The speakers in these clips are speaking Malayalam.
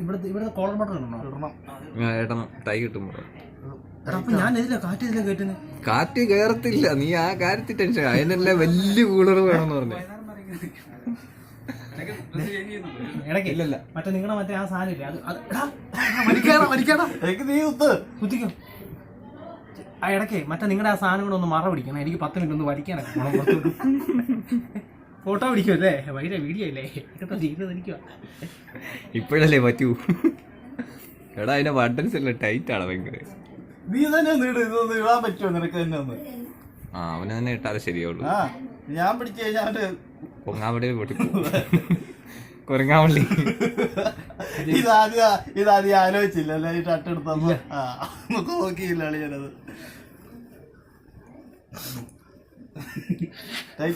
ഇവിടുത്തെ ഇവിടുത്തെ കോളർ ബട്ടൺ ഇടണോ. ഇടണം. ഏട്ടണം ടൈ അപ്പൊ ഞാൻ കാറ്റ് കേറത്തില്ല. നീ ആ കാര്യത്തിൽ ടെൻഷൻ അതിനല്ലേ വലിയ കൂളർ വേണമെന്ന് പറഞ്ഞു. ഇടയ്ക്ക് ഇല്ലല്ല. മറ്റേ നിങ്ങളുടെ മറ്റേ ആ സാധനം ഇല്ലേ? അത് കുത്തിക്കോ. ആ ഇടയ്ക്ക് മറ്റേ നിങ്ങളുടെ ആ സാധനം കൂടെ ഒന്ന് മറ പിടിക്കണം. എനിക്ക് പത്ത് മിനിറ്റ് ഒന്ന് വരിക്കാനൊക്കെ ഫോട്ടോ പിടിക്കും അല്ലേ ഭയങ്കര വീഡിയോ അല്ലേ ഇരിക്കുക ഇപ്പോഴല്ലേ പറ്റൂ? എടാ അതിന്റെ ബട്ടൺസ് എല്ലാം ടൈറ്റ് ആണ് ഭയങ്കര. നീ തന്നെ നീട് ഇതൊന്ന് ഇടാൻ പറ്റുമോ നിനക്ക് തന്നെ ഒന്ന്? ആ അവന് തന്നെ ഇട്ടാലേ ശരിയാവുള്ളൂ ആ ഞാൻ പിടിച്ചു കഴിഞ്ഞാൽ പൊങ്ങാവടി പൊട്ടിപ്പോ കുരങ്ങാവള്ളി ഇതാദ്യം ഇതാദ്യം ആലോചിച്ചില്ല അല്ലേ? ഈ ഷർട്ട് ആ നമുക്ക് നോക്കിയില്ല ഞാനത്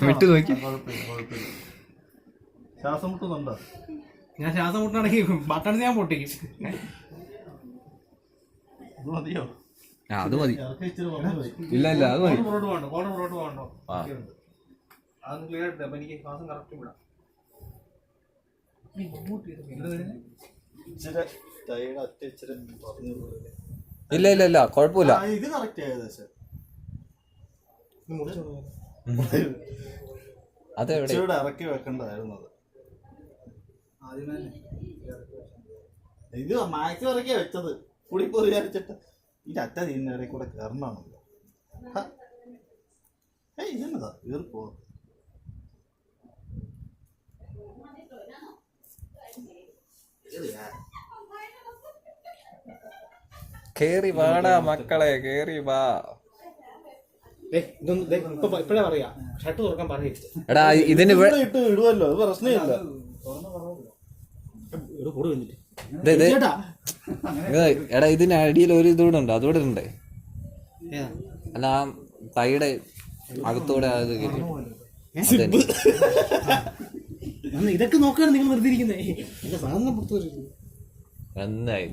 വിട്ട് നോക്കി. കുഴപ്പമില്ല കുഴപ്പമില്ല. ശ്വാസം മുട്ടുന്നുണ്ടോ ഞാൻ ശ്വാസം മുട്ടാണെങ്കിൽ ബട്ടൺ ഞാൻ പൊട്ടിക്കും. മതിയോ? അത് മതി. ഇല്ല ഇല്ല അത് മതി. ഇല്ല ഇല്ല ഇല്ല കുഴപ്പമില്ല. ഇത് കറക്റ്റ് ഏകദേശം? അതെവിടെ? ഇറക്കി വെക്കേണ്ടതായിരുന്നു അത്. ഇത് മാക്സിമം ഇറക്കിയാ വെച്ചത്. കൂടി പോയി വിചാരിച്ചിട്ട്. ഈ അറ്റ ഇടയിൽ കൂടെ കയറണമാണല്ലോ. ഹ. ഏയ് ഇതെന്നതാ ഈർപ്പോ കേറി വാടാ മക്കളെ കേറി വാ. ഇപ്പഴാ എടാ ഇതിന് എടാ ഇതിന് അടിയിൽ ഒരു ഇതുകൂടെ ഉണ്ട് അതുകൂടെ ഉണ്ട് അല്ല ആ തൈയുടെ അകത്തൂടെ അത് ഇതൊക്കെ നോക്കാണ് നിങ്ങൾ നിർത്തിയിരിക്കുന്നത് സാധനം നന്നായി.